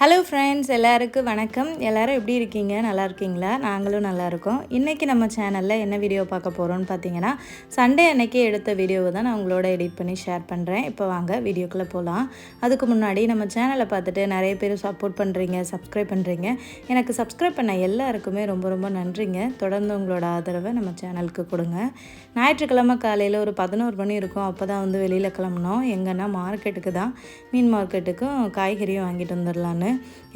Hello friends எல்லாருக்கும் வணக்கம். எல்லாரும் எப்படி இருக்கீங்க? நல்லா இருக்கீங்களா? நாங்களும் நல்லா இருக்கோம். இன்றைக்கி நம்ம சேனலில் என்ன வீடியோ பார்க்க போகிறோம்னு பார்த்தீங்கன்னா சண்டே அன்னைக்கு எடுத்த வீடியோவை தான் நான் உங்களோட எடிட் பண்ணி ஷேர் பண்ணுறேன் இப்போ வாங்க வீடியோக்குள்ளே போகலாம் அதுக்கு முன்னாடி நம்ம சேனலை பார்த்துட்டு நிறைய பேர் சப்போர்ட் பண்ணுறீங்க சப்ஸ்கிரைப் பண்ணுறீங்க எனக்கு சப்ஸ்கிரைப் பண்ண எல்லாருக்குமே ரொம்ப ரொம்ப நன்றிங்க. தொடர்ந்து உங்களோட ஆதரவை நம்ம சேனலுக்கு கொடுங்க. ஞாயிற்றுக்கிழமை காலையில் ஒரு பதினோரு மணி இருக்கும். அப்போ தான் வந்து வெளியில் கிளம்புனோம். எங்கன்னா மார்க்கெட்டுக்கு தான். மீன் மார்க்கெட்டுக்கும் காய்கறியும் வாங்கிட்டு வந்துடலான்னு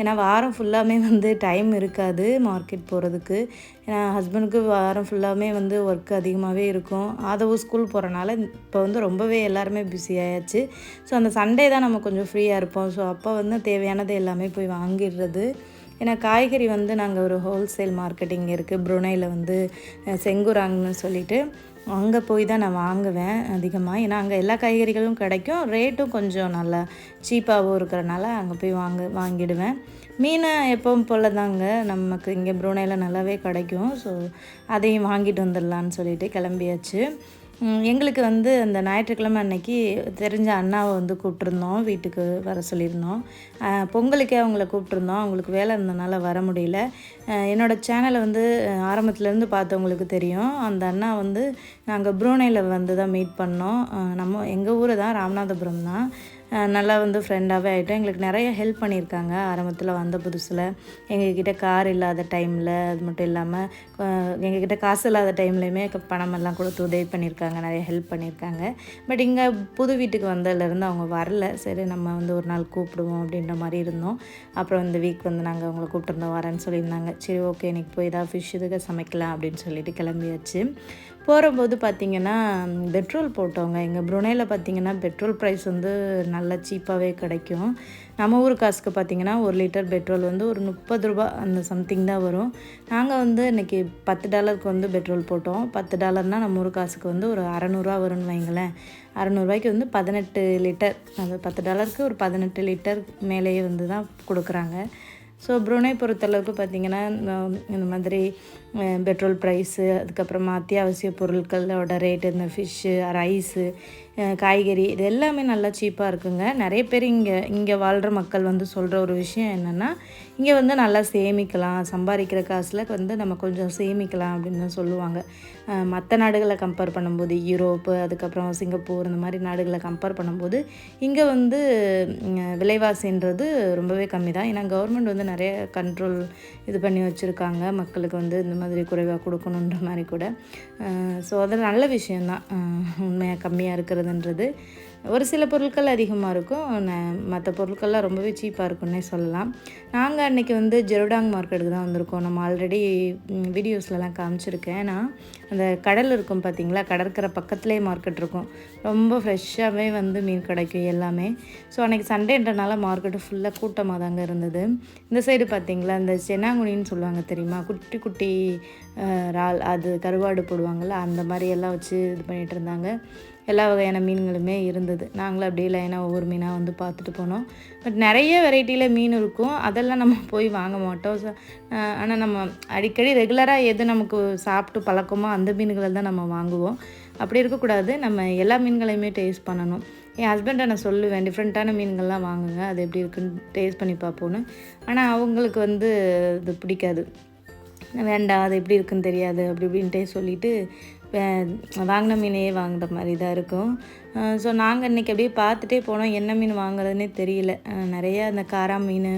ஏன்னா வாரம் ஃபுல்லாமே வந்து டைம் இருக்காது மார்க்கெட் போகிறதுக்கு ஏன்னா ஹஸ்பண்டுக்கு வாரம் ஃபுல்லாமே வந்து ஒர்க் அதிகமாகவே இருக்கும். ஆதவும் ஸ்கூல் போகிறனால இப்போ வந்து ரொம்பவே எல்லாருமே பிஸி ஆயாச்சு. ஸோ அந்த சண்டே தான் நம்ம கொஞ்சம் ஃப்ரீயாக இருப்போம். ஸோ அப்போ வந்து தேவையானது எல்லாமே போய் வாங்கிடுறது. ஏன்னா காய்கறி வந்து நாங்கள் ஒரு ஹோல்சேல் மார்க்கெட்டிங் இருக்குது புருனையில் வந்து செங்குராங்னு சொல்லிட்டு. அங்கே போய் தான் நான் வாங்குவேன் அதிகமாக ஏன்னா அங்கே எல்லா காய்கறிகளும் கிடைக்கும். ரேட்டும் கொஞ்சம் நல்லா சீப்பாகவும் இருக்கிறனால அங்கே போய் வாங்க வாங்கிடுவேன். மீனை எப்பவும் போல தாங்க நமக்கு இங்கே ப்ரூனையில் நல்லாவே கிடைக்கும். ஸோ அதையும் வாங்கிட்டு வந்துடலான்னு சொல்லிட்டு கிளம்பியாச்சு. எங்களுக்கு வந்து அந்த ஞாயிற்றுக்கிழமை அன்னைக்கு தெரிஞ்ச அண்ணாவை வந்து கூப்பிட்ருந்தோம் வீட்டுக்கு வர சொல்லியிருந்தோம். பொங்கலுக்கே அவங்கள கூப்பிட்ருந்தோம் அவங்களுக்கு வேலை இருந்தனால வர முடியல. என்னோடய சேனலை வந்து ஆரம்பத்துலேருந்து பார்த்தவங்களுக்கு தெரியும். அந்த அண்ணா வந்து நாங்கள் ப்ரூனையில் வந்து தான் மீட் பண்ணோம். நம்ம எங்கள் ஊர் தான் ராமநாதபுரம் தான். நல்லா வந்து ஃப்ரெண்டாகவே ஆகிட்டோம் எங்களுக்கு நிறைய ஹெல்ப் பண்ணியிருக்காங்க. ஆரம்பத்தில் வந்த புதுசில். எங்ககிட்ட கார் இல்லாத டைமில் அது மட்டும் இல்லாமல் எங்ககிட்ட காசு இல்லாத டைம்லையுமே பணமெல்லாம் கொடுத்து உதவி பண்ணியிருக்காங்க. நிறைய ஹெல்ப் பண்ணியிருக்காங்க. பட் இங்கே புது வீட்டுக்கு வந்ததுலேருந்து அவங்க வரல. சரி நம்ம வந்து ஒரு நாள் கூப்பிடுவோம் அப்படின்ற மாதிரி இருந்தோம். அப்புறம் இந்த வீக் வந்து நாங்கள் அவங்கள கூப்பிட்டுருந்தோம் வரேன்னு சொல்லியிருந்தாங்க. சரி ஓகே இன்றைக்கி போய் ஏதாவது ஃபிஷ் இதுக்கு சமைக்கலாம் அப்படின்னு சொல்லிட்டு கிளம்பியாச்சு. போகிறபோது பார்த்திங்கன்னா பெட்ரோல் போட்டோங்க. எங்கள் புருனேயில் பார்த்திங்கன்னா பெட்ரோல் ப்ரைஸ் வந்து நல்லா சீப்பாகவே கிடைக்கும். நம்ம ஊர் காசுக்கு பார்த்திங்கன்னா ஒரு லிட்டர் பெட்ரோல் வந்து ஒரு முப்பது ரூபா அந்த சம்திங் தான் வரும். நாங்கள் வந்து இன்றைக்கி பத்து டாலருக்கு வந்து பெட்ரோல் போட்டோம். பத்து டாலர்னால் நம்ம ஊர் காசுக்கு வந்து ஒரு அறநூறுவா வரும்னு வைங்களேன். அறநூறுவாய்க்கு வந்து பதினெட்டு லிட்டர் அந்த பத்து டாலருக்கு ஒரு பதினெட்டு லிட்டர் மேலேயே வந்து தான் கொடுக்குறாங்க. ஸோ ப்ரூனை பொறுத்தளவுக்கு பார்த்திங்கன்னா இந்த இந்த மாதிரி பெட்ரோல் ப்ரைஸு அதுக்கப்புறமா அத்தியாவசிய பொருட்களோட ரேட்டு இந்த ஃபிஷ்ஷு ரைஸு காய்கறி இது எல்லாமே நல்லா சீப்பாக இருக்குங்க. நிறைய பேர் இங்கே இங்கே வாழ்கிற மக்கள் வந்து சொல்கிற ஒரு விஷயம் என்னென்னா இங்கே வந்து நல்லா சேமிக்கலாம். சம்பாதிக்கிற காசில் வந்து நம்ம கொஞ்சம் சேமிக்கலாம் அப்படின்னு சொல்லுவாங்க. மற்ற நாடுகளை கம்பேர் பண்ணும்போது யூரோப்பு அதுக்கப்புறம் சிங்கப்பூர் இந்த மாதிரி நாடுகளை கம்பேர் பண்ணும்போது இங்கே வந்து விலைவாசின்றது ரொம்பவே கம்மி தான். ஏன்னா கவர்மெண்ட் வந்து நிறைய கண்ட்ரோல் இது பண்ணி வச்சுருக்காங்க. மக்களுக்கு வந்து இந்த மாதிரி குறைவாக கொடுக்கணுன்ற மாதிரி கூட. ஸோ அது நல்ல விஷயந்தான் உண்மையாக கம்மியாக இருக்கிறதுன்றது. ஒரு சில பொருட்கள் அதிகமாக இருக்கும். மற்ற பொருட்கள்லாம் ரொம்பவே சீப்பாக இருக்கும்னே சொல்லலாம். நாங்கள் அன்றைக்கி வந்து ஜெருடாங் மார்க்கெட்டுக்கு தான் வந்திருக்கோம். நம்ம ஆல்ரெடி வீடியோஸ்லலாம் காமிச்சிருக்கேன். நான் அந்த கடல் இருக்கும் பார்த்தீங்களா கடற்கரை பக்கத்துலேயே மார்க்கெட் இருக்கும். ரொம்ப ஃப்ரெஷ்ஷாகவே வந்து மீன் கிடைக்கும் எல்லாமே. ஸோ அன்றைக்கி சண்டேன்றனால மார்க்கெட்டு ஃபுல்லாக கூட்டமாக தாங்க இருந்தது. இந்த சைடு பார்த்தீங்களா இந்த சென்னாங்குனின்னு சொல்லுவாங்க தெரியுமா? குட்டி குட்டி இறால் அது கருவாடு போடுவாங்கள்ல அந்த மாதிரி எல்லாம் வச்சு இது பண்ணிகிட்டு இருந்தாங்க. எல்லா வகையான மீன்களுமே இருந்தது. நாங்களும் அப்படியே லைனாக ஒவ்வொரு மீனாக வந்து பார்த்துட்டு போனோம். பட் நிறைய வெரைட்டியில் மீன் இருக்கும். அதெல்லாம் நம்ம போய் வாங்க மாட்டோம். ஆனால் நம்ம அடிக்கடி ரெகுலராக எது நமக்கு சாப்பிட்டு பழக்கமோ அந்த மீன்களை தான் நம்ம வாங்குவோம். அப்படி இருக்கக்கூடாது. நம்ம எல்லா மீன்களையுமே டேஸ்ட் பண்ணணும். என் ஹஸ்பண்டை நான் சொல்லுவேன் டிஃப்ரெண்ட்டான மீன்கள்லாம் வாங்குங்க. அது எப்படி இருக்குன்னு டேஸ்ட் பண்ணி பார்ப்போன்னு ஆனால் அவங்களுக்கு வந்து இது பிடிக்காது. வேண்டாம் அது எப்படி இருக்குன்னு தெரியாது அப்படி இப்படின்ட்டே சொல்லிவிட்டு வாங்கின மீனையே வாங்குற மாதிரி தான் இருக்கும். ஸோ நாங்கள் இன்றைக்கி அப்படியே பார்த்துட்டே போனோம். என்ன மீன் வாங்குறதுனே தெரியல. நிறையா அந்த காரா மீன்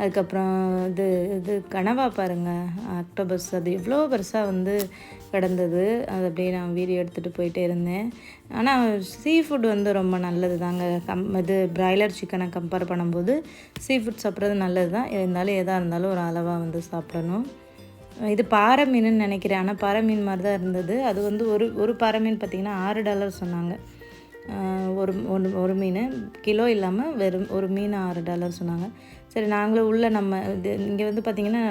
அதுக்கப்புறம் இது இது கனவா பாருங்கள் ஆக்டோபஸ் அது எவ்வளோ பெருசாக வந்து கிடந்தது. அது அப்படியே நான் வீடியோ எடுத்துகிட்டு போயிட்டே இருந்தேன். ஆனால் சீ ஃபுட் வந்து ரொம்ப நல்லது தாங்க. கம் இது பிராய்லர் சிக்கனை கம்பேர் பண்ணும்போது சீ ஃபுட் சாப்பிட்றது நல்லது தான். இருந்தாலும் எதாக இருந்தாலும் ஒரு அளவாக வந்து சாப்பிடணும். இது பாறை மீனுன்னு நினைக்கிறேன். ஆனால் பாறை மீன் மாதிரி தான் இருந்தது. அது வந்து ஒரு ஒரு பாறை மீன் பார்த்திங்கன்னா ஆறு டாலர் சொன்னாங்க. ஒரு ஒரு ஒரு மீன். கிலோ இல்லாமல் வெறும் ஒரு மீன் ஆறு டாலர் சொன்னாங்க. சரி நாங்களும் உள்ள நம்ம இது இங்கே வந்து பார்த்திங்கன்னா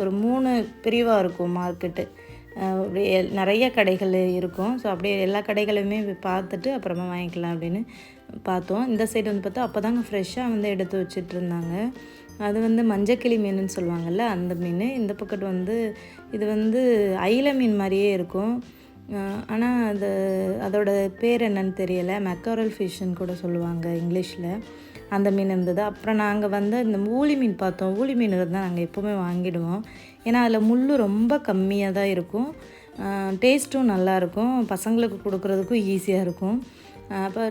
ஒரு மூணு பிரிவாக இருக்கும் மார்க்கெட்டு. அப்படியே நிறைய கடைகள் இருக்கும். ஸோ அப்படியே எல்லா கடைகளையுமே பார்த்துட்டு அப்புறமா வாங்கிக்கலாம் அப்படின்னு பார்த்தோம். இந்த சைடு வந்து பார்த்தா அப்போ தாங்க ஃப்ரெஷ்ஷாக வந்து எடுத்து வச்சிட்டு இருந்தாங்க. அது வந்து மஞ்சக்கிளி மீனுன்னு சொல்லுவாங்கள்ல அந்த மீன். இந்த பக்கத்து வந்து இது வந்து ஐல மீன் மாதிரியே இருக்கும். ஆனால் அது அதோட பேர் என்னன்னு தெரியலை. மெக்கோரல் ஃபிஷ்ஷுன்னு கூட சொல்லுவாங்க இங்கிலீஷில். அந்த மீன் இருந்தது. அப்புறம் நாங்கள் வந்து இந்த ஊளி மீன் பார்த்தோம். ஊளி மீன் இருந்தால் நாங்கள் எப்போவுமே வாங்கிடுவோம். ஏன்னா அதில் முள் ரொம்ப கம்மியாக தான் இருக்கும். டேஸ்ட்டும் நல்லாயிருக்கும் பசங்களுக்கு கொடுக்குறதுக்கும் ஈஸியாக இருக்கும். அப்போ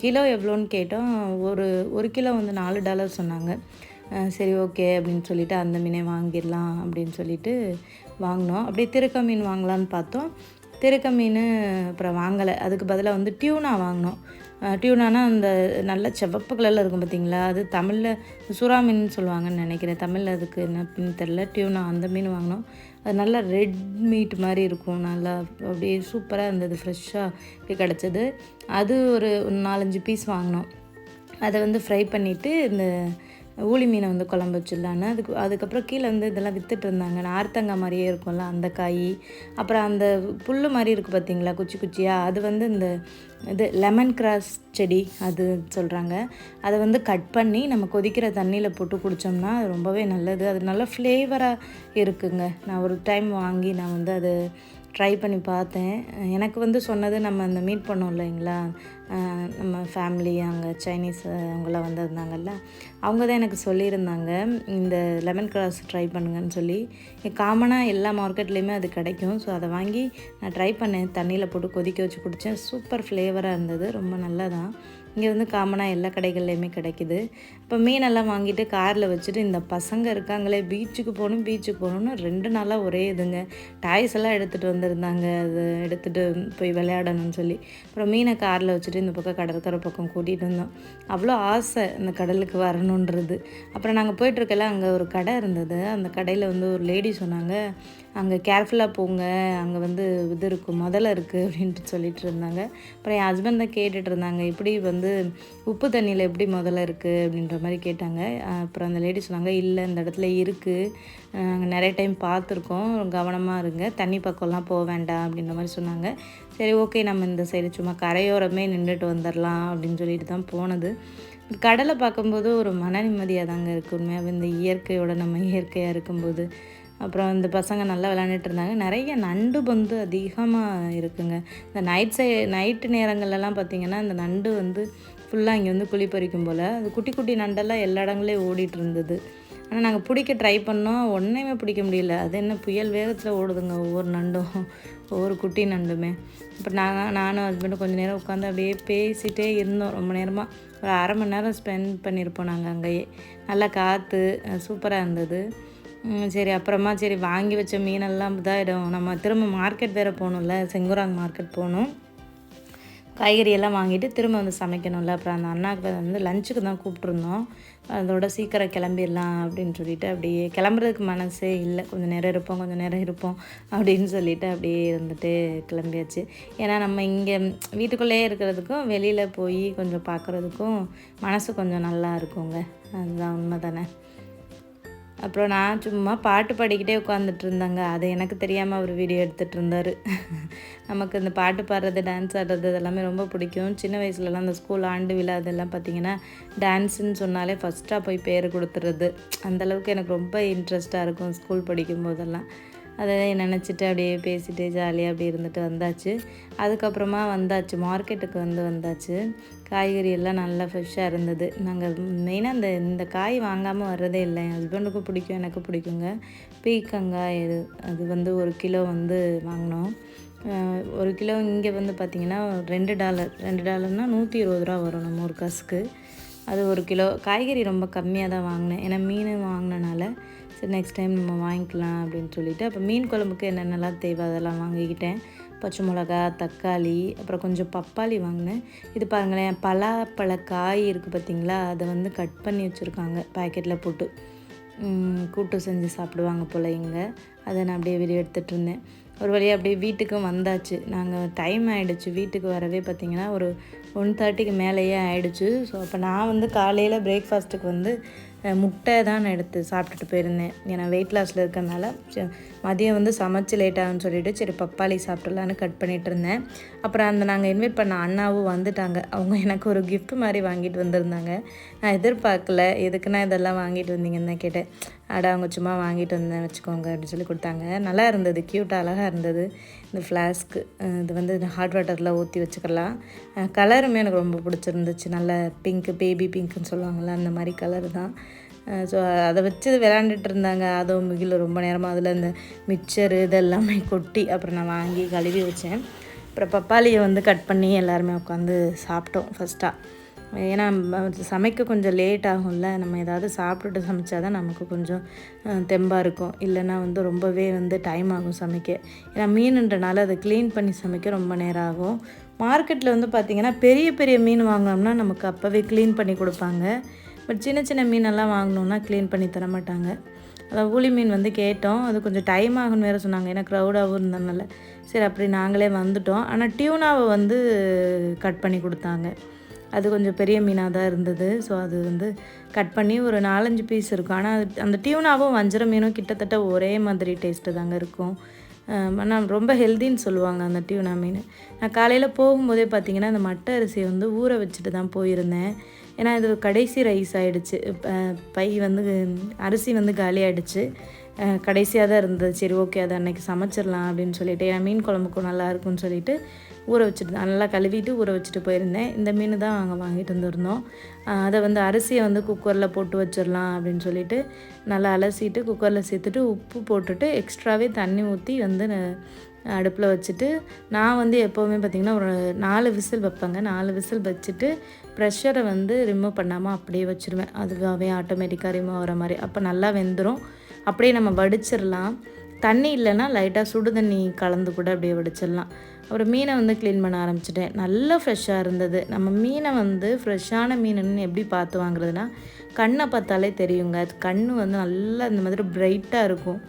கிலோ எவ்வளோன்னு கேட்டோம். ஒரு ஒரு கிலோ வந்து நாலு டாலர் சொன்னாங்க. சரி ஓகே அப்படின்னு சொல்லிட்டு அந்த மீனே வாங்கிடலாம் அப்படின்னு சொல்லிட்டு வாங்கினோம். அப்படியே திருக்க மீன் வாங்கலான்னு பார்த்தோம். திருக்க மீன் அப்புறம் வாங்கலை. அதுக்கு பதிலாக வந்து டியூனா வாங்கினோம். டியூனானா அந்த நல்ல செவப்பு கலரில் இருக்கும் பார்த்தீங்களா? அது தமிழில் சுறா மீன் சொல்லுவாங்கன்னு நினைக்கிறேன். தமிழில் அதுக்கு என்ன மீன் தெரில டியூனா அந்த மீன் வாங்கினோம். அது நல்லா ரெட் மீட் மாதிரி இருக்கும். நல்லா அப்படியே சூப்பராக இருந்தது. ஃப்ரெஷ்ஷாக கிடச்சது. அது ஒரு நாலஞ்சு பீஸ் வாங்கினோம். அதை வந்து ஃப்ரை பண்ணிவிட்டு இந்த ஊளி மீனை வந்து குழம்பு வச்சிடலான்னு. அதுக்கு அதுக்கப்புறம் கீழே வந்து இதெல்லாம் வித்துட்டு இருந்தாங்க. நார்த்தங்காய் மாதிரியே இருக்கும்ல அந்த காய். அப்புறம் அந்த புல் மாதிரி இருக்குது பார்த்தீங்களா குச்சி குச்சியாக அது வந்து இந்த இது லெமன் கிராஸ் செடி அது சொல்கிறாங்க அதை வந்து கட் பண்ணி நம்ம கொதிக்கிற தண்ணியில் போட்டு குடித்தோம்னா அது ரொம்பவே நல்லது. அது நல்ல ஃப்ளேவராக இருக்குங்க. நான் ஒரு டைம் வாங்கி நான் வந்து அது ட்ரை பண்ணி பார்த்தேன். எனக்கு வந்து சொன்னது நம்ம அந்த மீட் பண்ணோம் இல்லைங்களா? நம்ம ஃபேமிலி அங்கே சைனீஸ் அவங்களாம் வந்திருந்தாங்கல்ல? அவங்க தான் எனக்கு சொல்லியிருந்தாங்க இந்த லெமன் கிராஸ் ட்ரை பண்ணுங்கன்னு சொல்லி. காமனாக எல்லா மார்க்கெட்லேயுமே அது கிடைக்கும். ஸோ அதை வாங்கி நான் ட்ரை பண்ணேன். தண்ணியில் போட்டு கொதிக்க வச்சு குடித்தேன் சூப்பர் ஃப்ளேவராக இருந்தது. ரொம்ப நல்லதான் இங்கே வந்து காமனாக எல்லா கடைகள்லையுமே கிடைக்கிது. இப்போ மீனெல்லாம் வாங்கிட்டு காரில் வச்சுட்டு இந்த பசங்க இருக்காங்களே பீச்சுக்கு போகணும் பீச்சுக்கு போகணும்னு ரெண்டு நாளாக ஒரே இதுங்க. டாய்ஸ் எல்லாம் எடுத்துகிட்டு வந்திருந்தாங்க. அது எடுத்துகிட்டு போய் விளையாடணும்னு சொல்லி. அப்புறம் மீனை காரில் வச்சுட்டு இந்த பக்கம் கடற்கரை பக்கம் கூட்டிகிட்டு வந்தோம். அவ்வளோ ஆசை இந்த கடலுக்கு வரணுன்றது. அப்புறம் நாங்கள் போயிட்டுருக்கல அங்கே ஒரு கடை இருந்தது. அந்த கடையில் வந்து ஒரு லேடி சொன்னாங்க அங்கே கேர்ஃபுல்லாக போங்க அங்கே வந்து இது இருக்கும் முதல்ல இருக்குது அப்படின்ட்டு சொல்லிட்டு இருந்தாங்க. அப்புறம் என் ஹஸ்பண்ட் தான் கேட்டுட்டு இருந்தாங்க இப்படி வந்து உப்பு தண்ணியில் எப்படி முதல்ல இருக்குது அப்படின்ற மாதிரி கேட்டாங்க. அப்புறம் அந்த லேடி சொன்னாங்க இல்லை இந்த இடத்துல இருக்குது நாங்கள் நிறைய டைம் பார்த்துருக்கோம் கவனமாக இருங்க தண்ணி பக்கம்லாம் போக வேண்டாம் அப்படின்ற மாதிரி சொன்னாங்க. சரி ஓகே நம்ம இந்த சைடு சும்மா கரையோரமே நின்றுட்டு வந்துடலாம் அப்படின்னு சொல்லிட்டு தான் போனது. கடலை பார்க்கும்போது ஒரு மன நிம்மதியாக தாங்க இருக்குது உண்மையாக இந்த இயற்கையோட நம்ம இயற்கையாக இருக்கும்போது. அப்புறம் இந்த பசங்க நல்லா விளையாண்டுட்டு இருந்தாங்க. நிறைய நண்டு பந்து அதிகமாக இருக்குங்க. இந்த நைட் சை நைட்டு நேரங்கள்லாம் பார்த்திங்கன்னா இந்த நண்டு வந்து ஃபுல்லாக இங்கே வந்து குழி பறிக்கும் போல். அது குட்டி குட்டி நண்டெல்லாம் எல்லா இடங்களையும் ஓடிட்டு இருந்தது. ஆனால் நாங்கள் பிடிக்க ட்ரை பண்ணோம். ஒன்றையுமே பிடிக்க முடியல. அது என்ன புயல் வேகத்தில் ஓடுதுங்க ஒவ்வொரு நண்டும் ஒவ்வொரு குட்டி நண்டுமே. இப்போ நாங்கள் நானும் ஹஸ்பண்டும் கொஞ்சம் நேரம் உட்காந்து அப்படியே பேசிகிட்டே இருந்தோம். ரொம்ப நேரமாக ஒரு அரை மணி நேரம் ஸ்பெண்ட் பண்ணியிருப்போம் நாங்கள் அங்கேயே. நல்லா காற்று சூப்பராக இருந்தது. சரி அப்புறமா சரி வாங்கி வச்ச மீனெல்லாம் இதாகிடும் நம்ம திரும்ப மார்க்கெட் வேறு போகணும்ல செங்குராங் மார்க்கெட் போகணும். காய்கறியெல்லாம் வாங்கிட்டு திரும்ப வந்து சமைக்கணும்ல. அப்புறம் அந்த அண்ணாக்கு வந்து லஞ்சுக்கு தான் கூப்பிட்ருந்தோம் அதோட சீக்கிரம் கிளம்பிடலாம் அப்படின்னு சொல்லிட்டு அப்படியே கிளம்புறதுக்கு மனசே இல்லை. கொஞ்சம் நேரம் இருப்போம் கொஞ்சம் நேரம் இருப்போம் அப்படின்னு சொல்லிட்டு அப்படியே இருந்துட்டு கிளம்பியாச்சு. ஏன்னா நம்ம இங்கே வீட்டுக்குள்ளேயே இருக்கிறதுக்கும் வெளியில் போய் கொஞ்சம் பார்க்குறதுக்கும் மனசு கொஞ்சம் நல்லா இருக்குங்க. அதுதான் உண்மை தானே அப்புறம் நான் சும்மா பாட்டு பாடிக்கிட்டே உட்காந்துட்டு இருந்தாங்க அதை எனக்கு தெரியாமல் அவர் வீடியோ எடுத்துகிட்டு இருந்தார் நமக்கு இந்த பாட்டு பாடுறது டான்ஸ் ஆடுறது இதெல்லாமே ரொம்ப பிடிக்கும். சின்ன வயசுலலாம் அந்த ஸ்கூல் ஆண்டு விழா அதெல்லாம் பார்த்திங்கன்னா டான்ஸுன்னு சொன்னாலே ஃபஸ்ட்டாக போய் பேர் கொடுத்துறது. அந்தளவுக்கு எனக்கு ரொம்ப இன்ட்ரெஸ்ட்டாக இருக்கும் ஸ்கூல் படிக்கும் போதெல்லாம் அதை நினச்சிட்டு அப்படியே பேசிட்டு ஜாலியாக அப்படி இருந்துட்டு வந்தாச்சு. அதுக்கப்புறமா வந்தாச்சு மார்க்கெட்டுக்கு வந்து வந்தாச்சு. காய்கறி எல்லாம் நல்லா ஃப்ரெஷ்ஷாக இருந்தது. நாங்கள் மெயினாக இந்த இந்த காய் வாங்காமல் வர்றதே இல்லை. என் ஹஸ்பண்டுக்கும் பிடிக்கும் எனக்கு பிடிக்குங்க. பீக்கங்காய் இது அது வந்து ஒரு கிலோ வந்து வாங்கினோம். ஒரு கிலோ இங்கே வந்து பார்த்திங்கன்னா ரெண்டு டாலர். ரெண்டு டாலர்னால் நூற்றி இருபது ரூபா வரும் நம்ம ஒரு காசுக்கு. அது ஒரு கிலோ. காய்கறி ரொம்ப கம்மியாக தான் வாங்கினேன். ஏன்னா மீன் வாங்கினனால சரி நெக்ஸ்ட் டைம் நம்ம வாங்கிக்கலாம் அப்படின்னு சொல்லிவிட்டு அப்போ மீன் குழம்புக்கு என்னென்னலாம் தேவை அதெல்லாம் வாங்கிக்கிட்டேன். பச்சை மிளகா தக்காளி அப்புறம் கொஞ்சம் பப்பாளி வாங்கினேன். இது பாருங்களேன் பலாப்பழ காய் இருக்குது பார்த்திங்களா அதை வந்து கட் பண்ணி வச்சுருக்காங்க பேக்கெட்டில் போட்டு. கூட்டு செஞ்சு சாப்பிடுவாங்க போல் இங்கே அதை நான் அப்படியே வீடியோ எடுத்துகிட்டு இருந்தேன். ஒரு வழியாக அப்படியே வீட்டுக்கும் வந்தாச்சு. நாங்கள் டைம் ஆகிடுச்சு வீட்டுக்கு வரவே பார்த்திங்கன்னா ஒரு ஒன் தேர்ட்டிக்கு மேலேயே ஆகிடுச்சு ஸோ அப்போ நான் வந்து காலையில் பிரேக்ஃபாஸ்ட்டுக்கு வந்து முட்டை தான் நான் எடுத்து சாப்பிட்டுட்டு போயிருந்தேன். ஏன்னா வெயிட் லாஸில் இருக்கறனால மதியம் வந்து சமைச்சு லேட்டாகுன்னு சொல்லிவிட்டு சரி பப்பாளி சாப்பிட்றலான்னு கட் பண்ணிகிட்டு இருந்தேன். அப்புறம் அந்த நாங்கள் இன்வைட் பண்ண அண்ணாவும் வந்துட்டாங்க. அவங்க எனக்கு ஒரு கிஃப்ட் மாதிரி வாங்கிட்டு வந்திருந்தாங்க. நான் எதிர்பார்க்கல எதுக்குன்னா இதெல்லாம் வாங்கிட்டு வந்தீங்கன்னு தான் கேட்டேன். அட அவங்க சும்மா வாங்கிட்டு வந்தேன் வச்சுக்கோங்க அப்படின்னு சொல்லி கொடுத்தாங்க. நல்லா இருந்தது க்யூட்டாக அழகாக இருந்தது. இந்த ஃப்ளாஸ்க்கு இது வந்து ஹாட் வாட்டரில் ஊற்றி வச்சுக்கலாம். கலருமே எனக்கு ரொம்ப பிடிச்சிருந்துச்சு. நல்ல பிங்க்கு பேபி பிங்க்குன்னு சொல்லுவாங்கள்ல அந்த மாதிரி கலர் தான். ஸோ அதை வச்சு விளாண்டுட்டு இருந்தாங்க. அதுவும் மிகில் ரொம்ப நேரமாக அதில் இந்த மிக்சரு இதெல்லாமே கொட்டி அப்புறம் நான் வாங்கி கழுவி வச்சேன். அப்புறம் பப்பாளியை வந்து கட் பண்ணி எல்லாருமே உட்காந்து சாப்பிட்டோம் ஃபஸ்ட்டாக ஏன்னா சமைக்க கொஞ்சம் லேட் ஆகும்ல. நம்ம ஏதாவது சாப்பிட்டுட்டு சமைச்சா தான் நமக்கு கொஞ்சம் தெம்பாக இருக்கும். இல்லைன்னா வந்து ரொம்பவே வந்து டைம் ஆகும் சமைக்க. ஏன்னா மீனுன்றனால அதை க்ளீன் பண்ணி சமைக்க ரொம்ப நேரம் ஆகும். மார்க்கெட்டில் வந்து பார்த்திங்கன்னா பெரிய பெரிய மீன் வாங்கினோம்னா நமக்கு அப்போவே க்ளீன் பண்ணி கொடுப்பாங்க. பட் சின்ன சின்ன மீனெல்லாம் வாங்கினோம்னா க்ளீன் பண்ணி தர மாட்டாங்க. அதான் ஊழி மீன் வந்து கேட்டோம். அது கொஞ்சம் டைம் ஆகும்னு வேறு சொன்னாங்க. ஏன்னா க்ரௌடாகவும் இருந்தனால சரி அப்படி நாங்களே வந்துட்டோம். ஆனால் டியூனாவை வந்து கட் பண்ணி கொடுத்தாங்க. அது கொஞ்சம் பெரிய மீனாக தான் இருந்தது. ஸோ அது வந்து கட் பண்ணி ஒரு நாலஞ்சு பீஸ் இருக்கும். ஆனால் அது அந்த டியூனாவும் வஞ்சர மீனும் கிட்டத்தட்ட ஒரே மாதிரி டேஸ்ட்டு தாங்க இருக்கும். ஆனால் ரொம்ப ஹெல்தின்னு சொல்லுவாங்க அந்த டியூனா மீன். நான் காலையில் போகும்போதே பார்த்தீங்கன்னா அந்த மட்டை அரிசியை வந்து ஊற வச்சுட்டு தான் போயிருந்தேன். ஏன்னா இது கடைசி ரைஸ் ஆகிடுச்சு பை வந்து அரிசி வந்து காலி ஆகிடுச்சு கடைசியாக தான் இருந்தது. சரி ஓகே அதை அன்னைக்கு சமைச்சிடலாம் அப்படின்னு சொல்லிட்டு. ஏன்னா மீன் குழம்புக்கும் நல்லா இருக்கும்னு சொல்லிட்டு ஊற வச்சுட்டு நல்லா கழுவிட்டு ஊற வச்சுட்டு போயிருந்தேன். இந்த மீன் தான் அங்கே வாங்கிட்டு வந்துருந்தோம். அதை வந்து அரிசியை வந்து குக்கரில் போட்டு வச்சிடலாம் அப்படின்னு சொல்லிட்டு நல்லா அலசிட்டு குக்கரில் சேர்த்துட்டு உப்பு போட்டுட்டு எக்ஸ்ட்ராவே தண்ணி ஊற்றி வந்து அடுப்பில் வச்சுட்டு நான் வந்து எப்போவுமே பார்த்திங்கன்னா ஒரு நாலு விசில் வைப்பேங்க. நாலு விசில் வச்சுட்டு ப்ரெஷரை வந்து ரிமூவ் பண்ணாமல் அப்படியே வச்சுருவேன். அதுவாகவே ஆட்டோமேட்டிக்காக ரிமூவ் ஆகிற மாதிரி. அப்போ நல்லா வெந்துடும் அப்படியே நம்ம வடிச்சிடலாம். தண்ணி இல்லைன்னா லைட்டாக சுடு தண்ணி கலந்து கூட அப்படியே வடிச்சிடலாம். அப்புறம் மீனை வந்து க்ளீன் பண்ண ஆரம்பிச்சிட்டேன். நல்லா ஃப்ரெஷ்ஷாக இருந்தது. நம்ம மீனை வந்து ஃப்ரெஷ்ஷான மீனுன்னு எப்படி பார்த்து வாங்குறதுனா கண்ணை பார்த்தாலே தெரியுங்க. அது கண் வந்து நல்லா இந்த மாதிரி பிரைட்டாக இருக்கும்.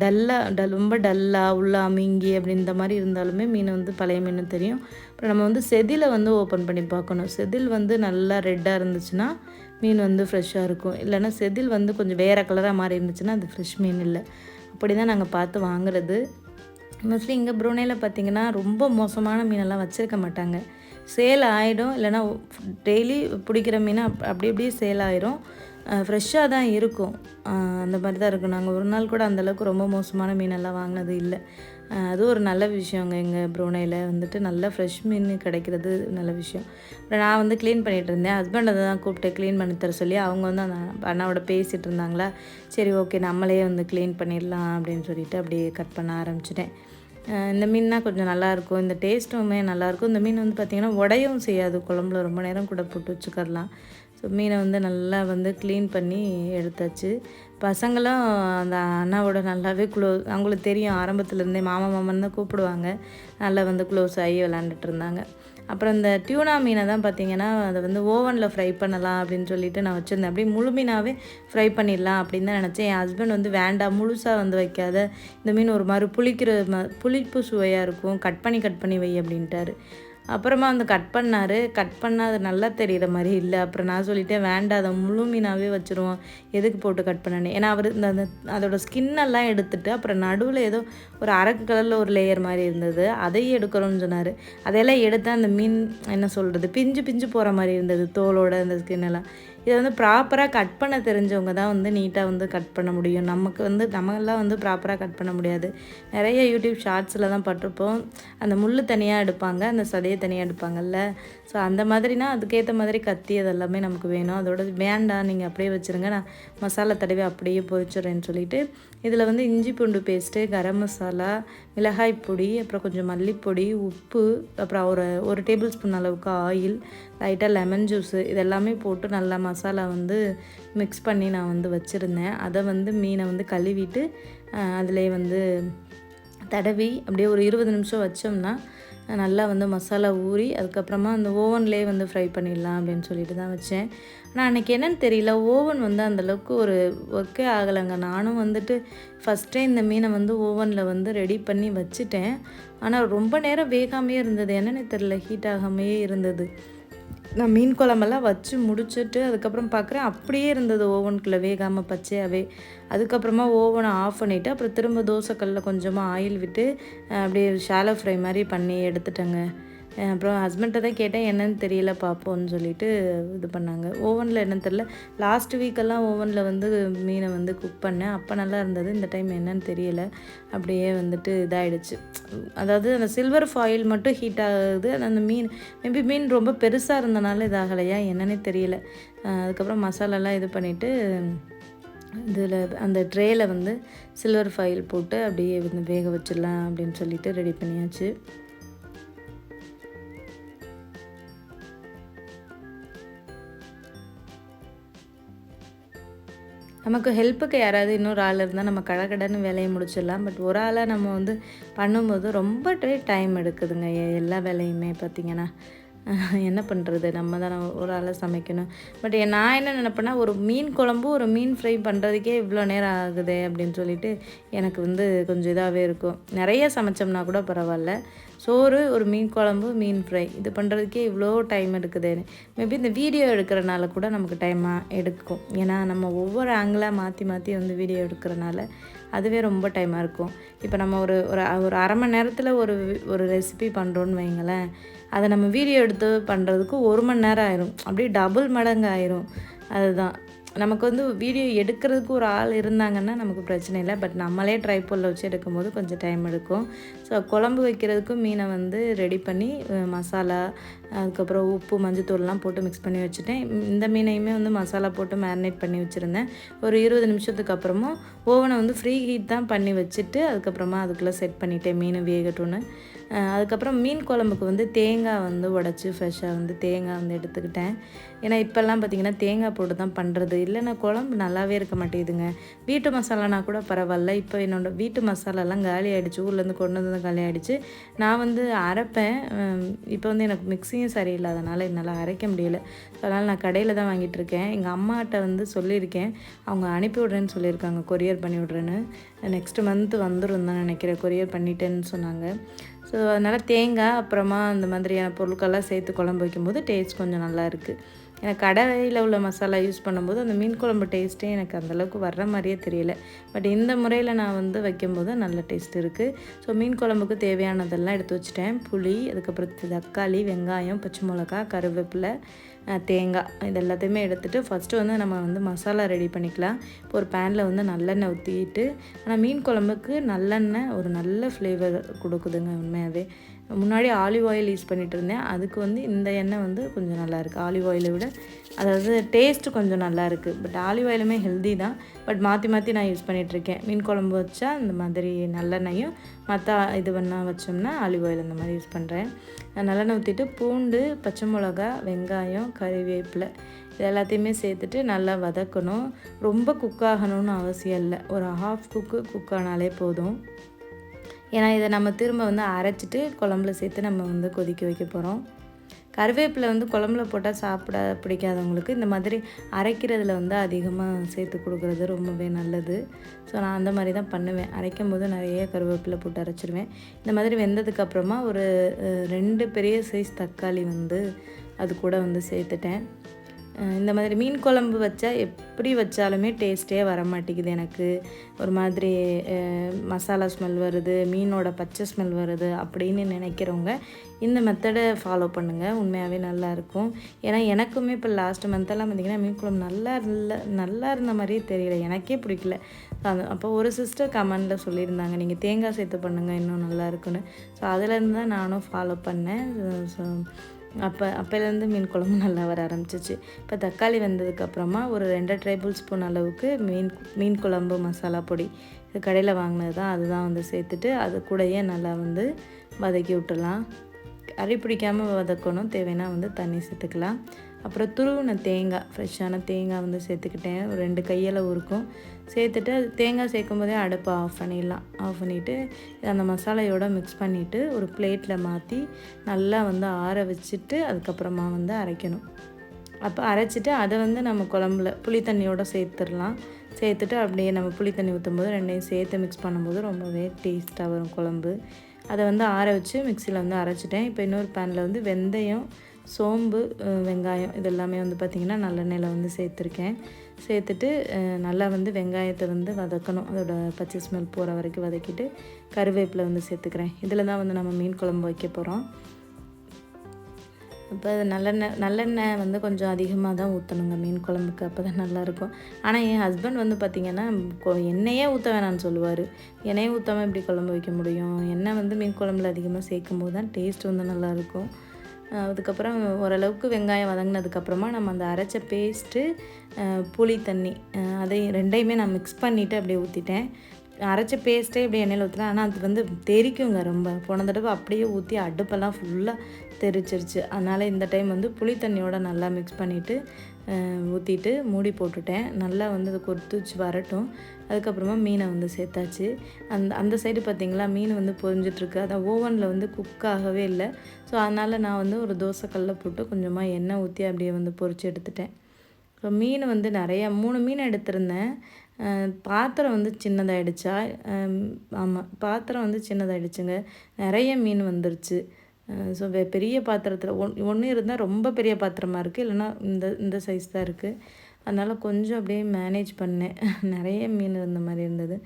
டல்லாக டல் ரொம்ப டல்லாக உள்ள அமிங்கி அப்படின்ற இந்த மாதிரி இருந்தாலுமே மீன் வந்து பழைய மீன் தெரியும். அப்புறம் நம்ம வந்து செதிலை வந்து ஓப்பன் பண்ணி பார்க்கணும். செதில் வந்து நல்லா ரெட்டாக இருந்துச்சுன்னா மீன் வந்து ஃப்ரெஷ்ஷாக இருக்கும். இல்லைன்னா செதில் வந்து கொஞ்சம் வேறு கலராக மாறி இருந்துச்சுன்னா அது ஃப்ரெஷ் மீன் இல்லை. அப்படி தான் நாங்கள் பார்த்து வாங்குறது. மோஸ்ட்லி இங்கே ப்ரூனேயில் பார்த்தீங்கன்னா ரொம்ப மோசமான மீனெல்லாம் வச்சுருக்க மாட்டாங்க. சேல் ஆகிடும் இல்லைன்னா டெய்லி பிடிக்கிற மீனை அப் அப்படி அப்படியே சேல் ஆயிரும். ஃப்ரெஷ்ஷாக தான் இருக்கும். அந்த மாதிரி தான் இருக்கும். நாங்கள் ஒரு நாள் கூட அந்தளவுக்கு ரொம்ப மோசமான மீனெல்லாம் வாங்கினது இல்லை. அது ஒரு நல்ல விஷயங்க. எங்கள் ப்ரூனையில் வந்துட்டு நல்ல ஃப்ரெஷ் மீன் கிடைக்கிறது நல்ல விஷயம். அப்புறம் நான் வந்து க்ளீன் பண்ணிகிட்டு இருந்தேன். ஹஸ்பண்டை தான் கூப்பிட்டு க்ளீன் பண்ணி தர சொல்லி அவங்க வந்து அந்த அண்ணாவோட பேசிகிட்டு இருந்தாங்களா சரி ஓகே நம்மளே வந்து க்ளீன் பண்ணிடலாம் அப்படின்னு சொல்லிட்டு அப்படியே கட் பண்ண ஆரம்பிச்சிட்டேன். இந்த மீன்னா கொஞ்சம் நல்லாயிருக்கும் இந்த டேஸ்ட்டுமே நல்லாயிருக்கும் இந்த மீன் வந்து பார்த்திங்கன்னா உடையவும் செய்யாது. குழம்புல ரொம்ப நேரம் கூட போட்டு வச்சுக்கரலாம் ஸோ மீனை வந்து நல்லா வந்து க்ளீன் பண்ணி எடுத்தாச்சு. பசங்களும் அந்த அண்ணாவோட நல்லாவே க்ளோ அவங்களுக்கு தெரியும் ஆரம்பத்துலேருந்தே மாமா மாமன் தான் கூப்பிடுவாங்க. நல்லா வந்து க்ளோஸ் ஆகி விளாண்டுட்டு இருந்தாங்க அப்புறம் இந்த டியூனா மீனை தான் பார்த்தீங்கன்னா அதை வந்து ஓவனில் ஃப்ரை பண்ணலாம் அப்படின்னு சொல்லிட்டு நான் வச்சுருந்தேன். அப்படியே முழு மீனாகவே ஃப்ரை பண்ணிடலாம் அப்படின்னு தான் நினச்சேன். என் ஹஸ்பண்ட் வந்து வேண்டாம் முழுசாக வந்து வைக்காத. இந்த மீன் ஒரு மாதிரி புளிக்கிற ம புளிப்பு சுவையாக இருக்கும். கட் பண்ணி கட் பண்ணி வை அப்படின்ட்டாரு. அப்புறமா வந்து கட் பண்ணார். கட் பண்ணால் அது நல்லா தெரிகிற மாதிரி இல்லை. அப்புறம் நான் சொல்லிட்டேன் வேண்டாம் அதை முழு மீனாகவே வச்சுருவோம். எதுக்கு போட்டு கட் பண்ணனே ஏன்னா அவர் இந்த அந்த அதோடய ஸ்கின்னெல்லாம் எடுத்துட்டு அப்புறம் நடுவில் ஏதோ ஒரு அரக்கு கலரில் ஒரு லேயர் மாதிரி இருந்தது. அதையும் எடுக்கிறோம்னு சொன்னார். அதையெல்லாம் எடுத்தால் அந்த மீன் என்ன சொல்கிறது பிஞ்சு பிஞ்சு போகிற மாதிரி இருந்தது தோலோட அந்த ஸ்கின்னெல்லாம் இதை வந்து ப்ராப்பராக கட் பண்ண தெரிஞ்சவங்க தான் வந்து நீட்டாக வந்து கட் பண்ண முடியும். நமக்கு வந்து நம்மெல்லாம் வந்து ப்ராப்பராக கட் பண்ண முடியாது. நிறைய யூடியூப் ஷார்ட்ஸில் தான் பட்டிருப்போம். அந்த முள் தனியாக எடுப்பாங்க அந்த சதையை தனியாக எடுப்பாங்கல்ல. ஸோ அந்த மாதிரினா அதுக்கேற்ற மாதிரி கத்தி அதெல்லாமே நமக்கு வேணும். அதோட வேண்டாம் நீங்கள் அப்படியே வச்சுருங்க. நான் மசாலா தடவி அப்படியே பொரிச்சிடுறேன்னு சொல்லிட்டு இதில் வந்து இஞ்சி பூண்டு பேஸ்ட்டு கரம் மசாலா மிளகாய் பொடி அப்புறம் கொஞ்சம் மல்லிப்பொடி உப்பு அப்புறம் ஒரு ஒரு டேபிள் ஸ்பூன் அளவுக்கு ஆயில் லைட்டாக லெமன் ஜூஸு இதெல்லாமே போட்டு நல்லா மசாலா வந்து மிக்ஸ் பண்ணி நான் வந்து வச்சுருந்தேன். அதை வந்து மீனை வந்து கழுவிட்டு அதிலே வந்து தடவி அப்படியே ஒரு இருபது நிமிஷம் வச்சோம்னா நல்லா வந்து மசாலா ஊறி அதுக்கப்புறமா அந்த ஓவன்லேயே வந்து ஃப்ரை பண்ணிடலாம் அப்படின்னு சொல்லிட்டு தான் வச்சேன். ஆனால் அன்றைக்கி என்னென்னு தெரியல. ஓவன் வந்து அந்தளவுக்கு ஒரு ஒர்க்கே ஆகலைங்க. நானும் வந்துட்டு ஃபஸ்ட்டே இந்த மீனை வந்து ஓவனில் வந்து ரெடி பண்ணி வச்சுட்டேன். ஆனால் ரொம்ப நேரம் வேகாமையே இருந்தது. என்னென்னு தெரியல. ஹீட் ஆகாமையே இருந்தது. நான் மீன் குழம்பெல்லாம் வச்சு முடிச்சுட்டு அதுக்கப்புறம் பார்க்குறேன். அப்படியே இருந்தது ஓவனுக்குள்ளே வேகாமல் பச்சையாகவே அதுக்கப்புறமா ஓவனை ஆஃப் பண்ணிவிட்டு அப்புறம் திரும்ப தோசைக்கல்லில் கொஞ்சமாக ஆயில் விட்டு அப்படியே ஷாலோ ஃப்ரை மாதிரி பண்ணி எடுத்துட்டேங்க. அப்புறம் ஹஸ்பண்ட்டை தான் கேட்டேன் என்னன்னு தெரியல பார்ப்போம்னு சொல்லிட்டு இது பண்ணாங்க. ஓவனில் என்னன்னு தெரியல. லாஸ்ட் வீக்கெல்லாம் ஓவனில் வந்து மீனை வந்து குக் பண்ணேன். அப்போ நல்லா இருந்தது இந்த டைம் என்னன்னு தெரியல. அப்படியே வந்துட்டு இதாகிடுச்சு அதாவது அந்த சில்வர் ஃபாயில் மட்டும் ஹீட் ஆகுது. அந்த மீன் மேபி மீன் ரொம்ப பெருசாக இருந்தனால இதாகலையா என்னன்னே தெரியல. அதுக்கப்புறம் மசாலாலாம் இது பண்ணிவிட்டு இதில் அந்த ட்ரேயில் வந்து சில்வர் ஃபாயில் போட்டு அப்படியே வந்து வேக வச்சிடலாம் அப்படின்னு சொல்லிட்டு ரெடி பண்ணியாச்சு. நமக்கு ஹெல்ப்புக்கு யாராவது இன்னொரு ஆள் இருந்தால் நம்ம கடகடன்னு வேலையை முடிச்சிடலாம். பட் ஒரு ஆளாக நம்ம வந்து பண்ணும்போது ரொம்ப டைம் எடுக்குதுங்க. எல்லா வேலையுமே பார்த்திங்கன்னா என்ன பண்ணுறது நம்ம தான் ஒரு ஆளை சமைக்கணும். பட் நான் என்ன நினப்பேன்னா ஒரு மீன் குழம்பு ஒரு மீன் ஃப்ரை பண்ணுறதுக்கே இவ்வளோ நேரம் ஆகுதே அப்படின்னு சொல்லிட்டு எனக்கு வந்து கொஞ்சம் இதாகவே இருக்கும். நிறைய சமைச்சோம்னா கூட பரவாயில்ல. சோறு ஒரு மீன் குழம்பு மீன் ஃப்ரை. இது பண்ணுறதுக்கே இவ்வளோ டைம் எடுக்குதுன்னு. மேபி இந்த வீடியோ எடுக்கிறனால கூட நமக்கு டைமாக எடுக்கும். ஏன்னா நம்ம ஒவ்வொரு ஆங்கிளாக மாற்றி மாற்றி வந்து வீடியோ எடுக்கிறனால அதுவே ரொம்ப டைமாக இருக்கும். இப்போ நம்ம ஒரு ஒரு ஒரு அரை மணி நேரத்தில் ஒரு ஒரு ரெசிபி பண்ணுறோன்னு வைங்களேன். அதை நம்ம வீடியோ எடுத்து பண்ணுறதுக்கு ஒரு மணி நேரம் ஆயிரும். அப்படியே டபுள் மடங்கு ஆயிரும். அதுதான். நமக்கு வந்து வீடியோ எடுக்கிறதுக்கு ஒரு ஆள் இருந்தாங்கன்னா நமக்கு பிரச்சனை இல்லை. பட் நம்மளே ட்ரைபோலில் வச்சு எடுக்கும்போது கொஞ்சம் டைம் எடுக்கும். ஸோ குழம்பு வைக்கிறதுக்கும் மீனை வந்து ரெடி பண்ணி மசாலா அதுக்கப்புறம் உப்பு மஞ்சத்தூள்லாம் போட்டு மிக்ஸ் பண்ணி வச்சுட்டேன். இந்த மீனையுமே வந்து மசாலா போட்டு மேரினேட் பண்ணி வச்சுருந்தேன். ஒரு இருபது நிமிஷத்துக்கு அப்புறமும் ஓவனை வந்து ஃப்ரீ ஹீட் தான் பண்ணி வச்சுட்டு அதுக்கப்புறமா அதுக்குள்ளே செட் பண்ணிட்டேன் மீன் வேகட்டும்னு. அதுக்கப்புறம் மீன் குழம்புக்கு வந்து தேங்காய் வந்து உடச்சி ஃப்ரெஷ்ஷாக வந்து தேங்காய் வந்து எடுத்துக்கிட்டேன். ஏன்னா இப்போல்லாம் பார்த்தீங்கன்னா தேங்காய் போட்டு தான் பண்ணுறது இல்லைன்னா குழம்பு நல்லாவே இருக்க மாட்டேங்குதுங்க. வீட்டு மசாலானா கூட பரவாயில்ல. இப்போ என்னோட வீட்டு மசாலாலாம் காலி ஆகிடுச்சு ஊர்லேருந்து கொண்டு வந்து காலி ஆயிடுச்சு. நான் வந்து அரைப்பேன். இப்போ வந்து எனக்கு மிக்சியும் சரியில்லாதனால என்னால் அரைக்க முடியல. அதனால் நான் கடையில் தான் வாங்கிட்டுருக்கேன் எங்கள் அம்மாட்ட வந்து சொல்லியிருக்கேன். அவங்க அனுப்பி விட்றேன்னு சொல்லியிருக்காங்க. கொரியர் பண்ணி விட்றேன்னு. நெக்ஸ்ட் மந்த் வந்துடும் தான் நினைக்கிறேன். கொரியர் பண்ணிட்டேன்னு சொன்னாங்க. ஸோ அதனால் தேங்காய் அப்புறமா அந்த மாதிரியான பொருட்கள்லாம் சேர்த்து குழம்பு வைக்கும்போது டேஸ்ட் கொஞ்சம் நல்லா இருக்குது எனக்கு கடையில் உள்ள மசாலா யூஸ் பண்ணும்போது அந்த மீன் குழம்பு டேஸ்ட்டே எனக்கு அந்தளவுக்கு வர்ற மாதிரியே தெரியல. பட் இந்த முறையில் நான் வந்து வைக்கும்போது நல்ல டேஸ்ட் இருக்குது ஸோ மீன் குழம்புக்கு தேவையானதெல்லாம் எடுத்து வச்சுட்டேன். புளி அதுக்கப்புறம் தக்காளி வெங்காயம் பச்சை மிளகா கருவேப்பிலை தேங்காய் இது எல்லாத்தையுமே எடுத்துகிட்டு ஃபஸ்ட்டு வந்து நம்ம வந்து மசாலா ரெடி பண்ணிக்கலாம். இப்போ ஒரு பேனில் வந்து நல்லெண்ணெய் ஊற்றிட்டு ஆனால் மீன் குழம்புக்கு நல்லெண்ணெய் ஒரு நல்ல ஃப்ளேவர் கொடுக்குதுங்க உண்மையாகவே முன்னாடி ஆலிவ் ஆயில் யூஸ் பண்ணிட்டு இருந்தேன். அதுக்கு வந்து இந்த எண்ணெய் வந்து கொஞ்சம் நல்லாயிருக்கு ஆலிவ் ஆயிலை விட அதாவது டேஸ்ட் கொஞ்சம் நல்லா இருக்குது பட் ஆலிவ் ஆயிலுமே ஹெல்தி தான். பட் மாற்றி மாற்றி நான் யூஸ் பண்ணிகிட்ருக்கேன் மீன் குழம்பு வச்சா இந்த மாதிரி நல்லெண்ணெயும் மற்ற இது பண்ணால் வச்சோம்னா ஆலிவ் ஆயில் அந்த மாதிரி யூஸ் பண்ணுறேன் நல்லெண்ணெய் ஊற்றிட்டு பூண்டு பச்சை மிளகா வெங்காயம் கறிவேப்பிலை இது எல்லாத்தையுமே சேர்த்துட்டு நல்லா வதக்கணும். ரொம்ப குக் ஆகணும்னு அவசியம் இல்லை. ஒரு ஹாஃப் குக்கு குக் ஆனாலே போதும். ஏன்னா இதை நம்ம திரும்ப வந்து அரைச்சிட்டு குழம்புல சேர்த்து நம்ம வந்து கொதிக்க வைக்க போகிறோம் கருவேப்பிலை வந்து குழம்புல போட்டால் சாப்பிட பிடிக்காதவங்களுக்கு இந்த மாதிரி அரைக்கிறதுல வந்து அதிகமாக சேர்த்து கொடுக்குறது ரொம்பவே நல்லது. ஸோ நான் அந்த மாதிரி தான் பண்ணுவேன். அரைக்கும் போது நிறைய கருவேப்பிலை போட்டு அரைச்சிடுவேன் இந்த மாதிரி வெந்ததுக்கப்புறமா ஒரு ரெண்டு பெரிய சைஸ் தக்காளி வந்து அது கூட வந்து சேர்த்துட்டேன். இந்த மாதிரி மீன் குழம்பு வச்சா எப்படி வச்சாலுமே டேஸ்ட்டே வர மாட்டேங்குது எனக்கு. ஒரு மாதிரி மசாலா ஸ்மெல் வருது மீனோட பச்சை ஸ்மெல் வருது அப்படின்னு நினைக்கிறவங்க இந்த மெத்தடை ஃபாலோ பண்ணுங்கள் உண்மையாகவே நல்லாயிருக்கும் ஏன்னா எனக்குமே இப்போ லாஸ்ட் மந்த்தெல்லாம் பார்த்திங்கன்னா மீன் குழம்பு நல்லா இல்லை நல்லா இருந்த மாதிரியே தெரியல. எனக்கே பிடிக்கல. அது அப்போ ஒரு சிஸ்டர் கமெண்டில் சொல்லியிருந்தாங்க நீங்கள் தேங்காய் சேர்த்து பண்ணுங்கள் இன்னும் நல்லா இருக்குன்னு. ஸோ அதுலேருந்து தான் நானும் ஃபாலோ பண்ணேன். ஸோ அப்போ அப்போலேருந்து மீன் குழம்பு நல்லா வர ஆரம்பிச்சிச்சு. இப்போ தக்காளி வந்ததுக்கப்புறமா ஒரு ரெண்டு டேபிள் ஸ்பூன் அளவுக்கு மீன் மீன் குழம்பு மசாலா பொடி இது கடையில் வாங்கினது தான் அதுதான் வந்து சேர்த்துட்டு அது கூடயே நல்லா வந்து வதக்கி விட்டுலாம் அரி பிடிக்காமல் வதக்கணும். தேவைன்னா வந்து தண்ணி சேர்த்துக்கலாம். அப்புறம் துருவின தேங்காய் ஃப்ரெஷ்ஷான தேங்காய் வந்து சேர்த்துக்கிட்டேன். ரெண்டு கையில் இருக்கும். சேர்த்துட்டு தேங்காய் சேர்க்கும் போதே அடுப்பை ஆஃப் பண்ணிடலாம். ஆஃப் பண்ணிவிட்டு அந்த மசாலையோட மிக்ஸ் பண்ணிவிட்டு ஒரு பிளேட்டில் மாற்றி நல்லா வந்து ஆற வச்சுட்டு அதுக்கப்புறமா வந்து அரைக்கணும். அப்போ அரைச்சிட்டு அதை வந்து நம்ம குழம்புல புளி தண்ணியோடு சேர்த்துடலாம். சேர்த்துட்டு அப்படியே நம்ம புளி தண்ணி ஊற்றும் போது ரெண்டையும் சேர்த்து மிக்ஸ் பண்ணும்போது ரொம்பவே டேஸ்ட்டாக வரும் குழம்பு. அதை வந்து ஆற வச்சு மிக்சியில் வந்து அரைச்சிட்டேன். இப்போ இன்னொரு பேனில் வந்து வெந்தயம் சோம்பு வெங்காயம் இது எல்லாமே வந்து பார்த்திங்கன்னா நல்லெண்ணெயில் வந்து சேர்த்துருக்கேன். சேர்த்துட்டு நல்லா வந்து வெங்காயத்தை வந்து வதக்கணும். அதோட பச்சை ஸ்மெல் போகிற வரைக்கும் வதக்கிட்டு கருவேப்பிலை வந்து சேர்த்துக்கிறேன். இதில் தான் வந்து நம்ம மீன் குழம்பு வைக்க போகிறோம் இப்போ நல்லெண்ணெய் நல்லெண்ணெய் வந்து கொஞ்சம் அதிகமாக தான் ஊற்றணுங்க மீன் குழம்புக்கு. அப்போ தான் நல்லாயிருக்கும் ஆனால் என் ஹஸ்பண்ட் வந்து பார்த்திங்கன்னா எண்ணெயே ஊற்ற வேணாம்னு சொல்லுவார். எண்ணெயே ஊற்றாமல் இப்படி குழம்பு வைக்க முடியும்? எண்ணெய் வந்து மீன் குழம்புல அதிகமாக சேர்க்கும் போது தான் டேஸ்ட் வந்து நல்லாயிருக்கும் அதுக்கப்புறம் ஓரளவுக்கு வெங்காயம் வதங்கினதுக்கப்புறமா நம்ம அந்த அரைச்ச பேஸ்ட்டு புளி தண்ணி அதை ரெண்டையுமே நான் மிக்ஸ் பண்ணிவிட்டு அப்படியே ஊற்றிட்டேன் அரைச்ச பேஸ்ட்டே இப்படி எண்ணெயில் ஊற்றுறேன் ஆனால் அது வந்து தெரிக்குங்க ரொம்ப. போன தடவை அப்படியே ஊற்றி அடுப்பெல்லாம் ஃபுல்லாக தெரிச்சிருச்சு. அதனால் இந்த டைம் வந்து புளி தண்ணியோட நல்லா மிக்ஸ் பண்ணிவிட்டு ஊற்றிட்டு மூடி போட்டுட்டேன். நல்லா வந்து அது கொத்துச்சு வரட்டும். அதுக்கப்புறமா மீனை வந்து சேர்த்தாச்சு. அந்த அந்த சைடு பார்த்திங்களா மீன் வந்து பொரிஞ்சிட்ருக்கு. அதான் ஓவனில் வந்து குக் ஆகவே இல்லை. ஸோ அதனால் நான் வந்து ஒரு தோசைக்கல்ல போட்டு கொஞ்சமாக எண்ணெய் ஊற்றி அப்படியே வந்து பொறிச்சு எடுத்துட்டேன். ஸோ மீன் வந்து நிறையா மூணு மீன் எடுத்திருந்தேன். பாத்திரம் வந்து சின்னதாகிடுச்சா ஆமாம் பாத்திரம் வந்து சின்னதாகிடுச்சுங்க நிறைய மீன் வந்துருச்சு. ஸோ பெரிய பாத்திரத்தில் ஒன் ஒன்று இருந்தால் ரொம்ப பெரிய பாத்திரமாக இருக்குது இல்லைன்னா இந்த இந்த சைஸ் தான் இருக்குது அதனால் கொஞ்சம் அப்படியே மேனேஜ் பண்ணேன். நிறைய மீன் இருந்த மாதிரி இருந்தது.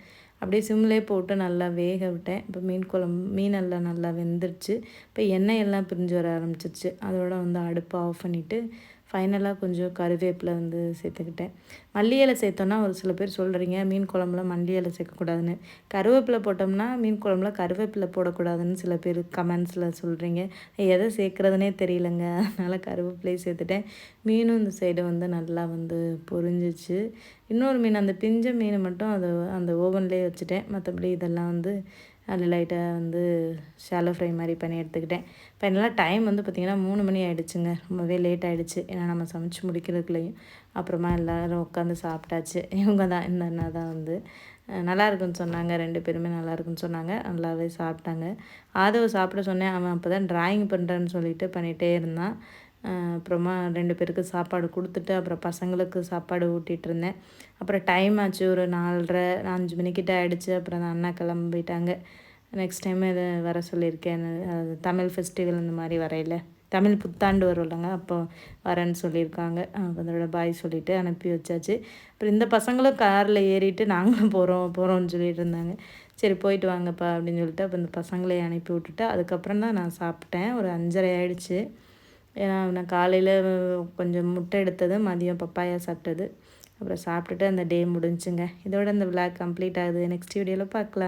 அப்படியே சிம்லே போட்டு நல்லா வேக விட்டேன். இப்போ மீன் குழம்பு மீன் எல்லாம் நல்லா வெந்துருச்சு. இப்போ எண்ணெய் எல்லாம் பிரிஞ்சு வர ஆரம்பிச்சிருச்சு. அதோட வந்து அடுப்பை ஆஃப் பண்ணிவிட்டு ஃபைனலாக கொஞ்சம் கருவேப்பில் வந்து சேர்த்துக்கிட்டேன். மல்லி இலை சேர்த்தோன்னா ஒரு சில பேர் சொல்கிறீங்க மீன் குழம்புல மல்லி இலை சேர்க்கக்கூடாதுன்னு. கருவேப்பிலை போட்டோம்னா மீன் குழம்புல கருவேப்பிலை போடக்கூடாதுன்னு சில பேர் கமெண்ட்ஸில் சொல்கிறீங்க எதை சேர்க்குறதுனே தெரியலங்க அதனால் கருவேப்பிலையும் சேர்த்துட்டேன். மீனும் இந்த சைடு வந்து நல்லா வந்து பொரிஞ்சிச்சு. இன்னொரு மீன் அந்த பிஞ்ச மீன் மட்டும் அதை அந்த ஓவன்லேயே வச்சுட்டேன். மற்றபடி இதெல்லாம் வந்து அதில் லைட்டாக வந்து ஷாலோ ஃப்ரை மாதிரி பண்ணி எடுத்துக்கிட்டேன். இப்போ ஃபைனலாக டைம் வந்து பார்த்திங்கன்னா மூணு மணி ஆகிடுச்சுங்க ரொம்பவே லேட் ஆகிடுச்சு ஏன்னா நம்ம சமைச்சு முடிக்கிறதுக்குள்ளேயும் அப்புறமா எல்லோரும் உட்காந்து சாப்பிட்டாச்சு. இவங்க தான் இந்த அண்ணா தான் வந்து. நல்லா இருக்குன்னு சொன்னாங்க. ரெண்டு பேருமே நல்லா இருக்குன்னு சொன்னாங்க. நல்லாவே சாப்பிட்டாங்க. ஆதவ சாப்பிட சொன்னேன். அவன் அப்போ தான் ட்ராயிங் பண்ணுறேன்னு சொல்லிட்டு பண்ணிகிட்டே இருந்தான். அப்புறமா ரெண்டு பேருக்கு சாப்பாடு கொடுத்துட்டு அப்புறம் பசங்களுக்கு சாப்பாடு ஊட்டிகிட்டு இருந்தேன் அப்புறம் டைம் ஆச்சு ஒரு நாலரை அஞ்சு மணிக்கிட்ட ஆகிடுச்சு அப்புறம் அந்த அண்ணா கிளம்பிட்டாங்க. நெக்ஸ்ட் டைம் இதை வர சொல்லியிருக்கேன். அது தமிழ் ஃபெஸ்டிவல் இந்த மாதிரி வரையில. தமிழ் புத்தாண்டு வரும்லங்க அப்போ வரேன்னு சொல்லியிருக்காங்க. அதோட பாய் சொல்லிவிட்டு அனுப்பி வச்சாச்சு. அப்புறம் இந்த பசங்களும் காரில் ஏறிட்டு நாங்களும் போகிறோம் போகிறோம்னு சொல்லிட்டு இருந்தாங்க. சரி போயிட்டு வாங்கப்பா அப்படின்னு சொல்லிட்டு அப்போ இந்த பசங்களையும் அனுப்பி விட்டுட்டு அதுக்கப்புறம் தான் நான் சாப்பிட்டேன். ஒரு அஞ்சரை ஆயிடுச்சு. ஏன்னா நான் காலையில் கொஞ்சம் முட்டை எடுத்தது மதியம் பப்பாயா சாப்பிட்டது. அப்புறம் சாப்பிட்டுட்டு அந்த டே முடிஞ்சுங்க. இதோட அந்த விழா கம்ப்ளீட் ஆகுது. நெக்ஸ்ட் வீடியோவில் பார்க்கலாம்.